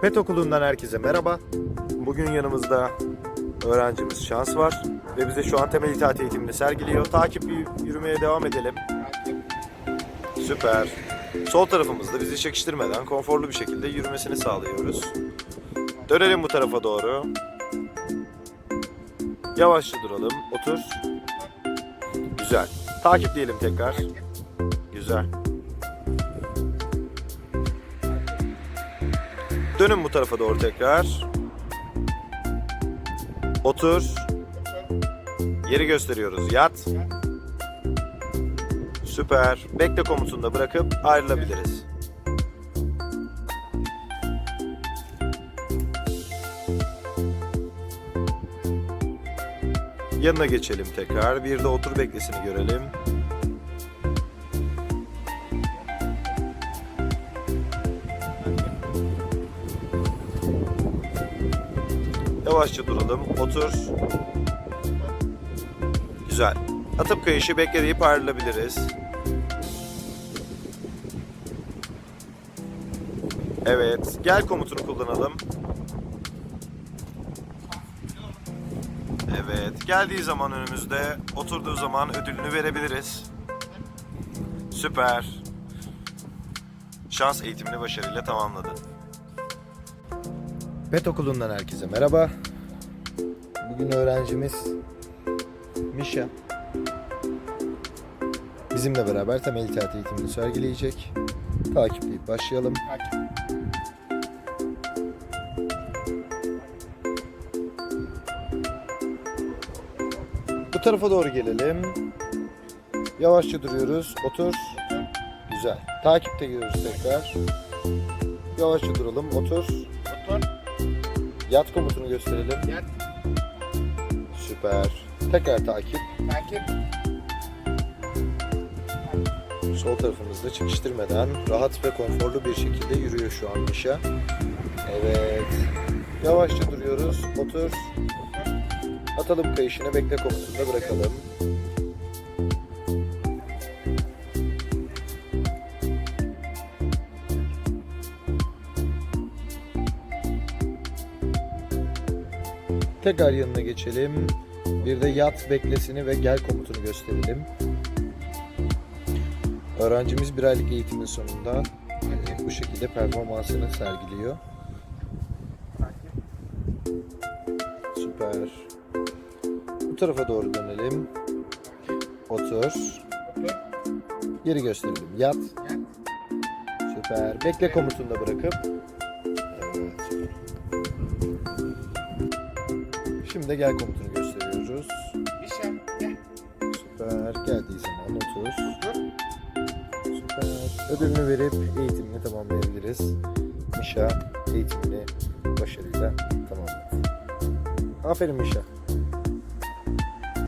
Pet Okulu'ndan herkese merhaba. Bugün yanımızda öğrencimiz Şans var ve bize şu an temel itaat eğitimini sergiliyor. Takip yürümeye devam edelim. Süper. Sol tarafımızda bizi çekiştirmeden konforlu bir şekilde yürümesini sağlıyoruz. Dönelim bu tarafa doğru. Yavaşça duralım. Otur. Güzel. Takipleyelim tekrar. Güzel. Dönün bu tarafa doğru tekrar. Otur. Yeri gösteriyoruz. Yat. Süper. Bekle komutunda bırakıp ayrılabiliriz. Yanına geçelim tekrar. Bir de otur beklesini görelim. Yavaşça duralım. Otur. Güzel. Atıp kayışı bekleyip ayrılabiliriz. Evet. Gel komutunu kullanalım. Evet. Geldiği zaman önümüzde, oturduğu zaman ödülünü verebiliriz. Süper. Şans eğitimini başarıyla tamamladı. Pet Okulu'ndan herkese merhaba. Bugün öğrencimiz Mişa. Bizimle beraber temel itaat eğitimini sergileyecek. Takipleyip başlayalım. Bu tarafa doğru gelelim. Yavaşça duruyoruz. Otur. Güzel. Takipte gidiyoruz tekrar. Yavaşça duralım. Otur. Otur. Yat komutunu gösterelim. Yat. Süper. Tekrar takip. Takip. Sol tarafımızda çekiştirmeden rahat ve konforlu bir şekilde yürüyor şu an Mişa. Evet. Yavaşça duruyoruz. Otur. Atalım kayışını bekle komutunda bırakalım. Tekrar yanına geçelim. Bir de yat beklesini ve gel komutunu gösterelim. Öğrencimiz bir aylık eğitimin sonunda e, bu şekilde performansını sergiliyor. Süper. Bu tarafa doğru dönelim. Otur. Geri gösterelim. Yat. Süper. Bekle komutunda bırakıp. Şimdi de gel komutunu gösteriyoruz. Gel. Süper. Geldiği zaman otur. Otur. Süper. Ödülünü verip eğitimini tamamlayabiliriz. Mişa eğitimini başarıyla tamamladı. Aferin Mişa.